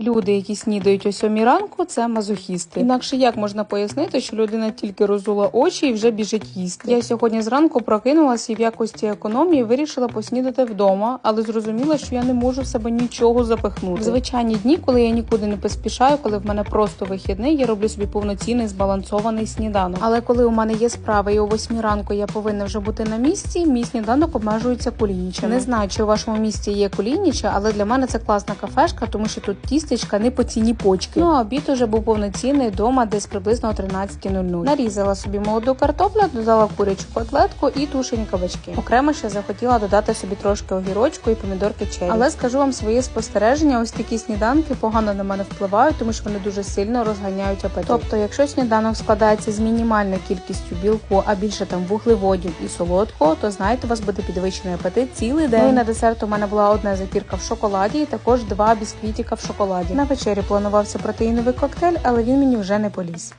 Люди, які снідають о сьомій ранку, це мазохісти. Інакше як можна пояснити, що людина тільки розула очі і вже біжить їсти. Я сьогодні зранку прокинулася і в якості економії вирішила поснідати вдома, але зрозуміла, що я не можу в себе нічого запихнути. В звичайні дні, коли я нікуди не поспішаю, коли в мене просто вихідний, я роблю собі повноцінний збалансований сніданок. Але коли у мене є справа і о восьмій ранку я повинна вже бути на місці, мій сніданок обмежується кулінічем. Не знаю, чи у вашому місті є кулініче, але для мене це класна кафешка, тому що тут тістечка не по ціні почки. Ну а обід уже був повноцінний вдома, десь приблизно о 13.00. Нарізала собі молоду картоплю, додала курячу котлетку і тушені кабачки. Окремо ще захотіла додати собі трошки огірочку і помідорки черрі. Але скажу вам своє спостереження, ось такі сніданки погано на мене впливають, тому що вони дуже сильно розганяють апетит. Тобто, якщо сніданок складається з мінімальною кількістю білку, а більше там вуглеводів і солодкого, то знаєте, у вас буде підвищений апетит цілий день. Ну і на десерт у мене була одна закірка в шоколаді, і також два бісквітіка в шоколаді. На вечері планувався протеїновий коктейль, але він мені вже не поліз.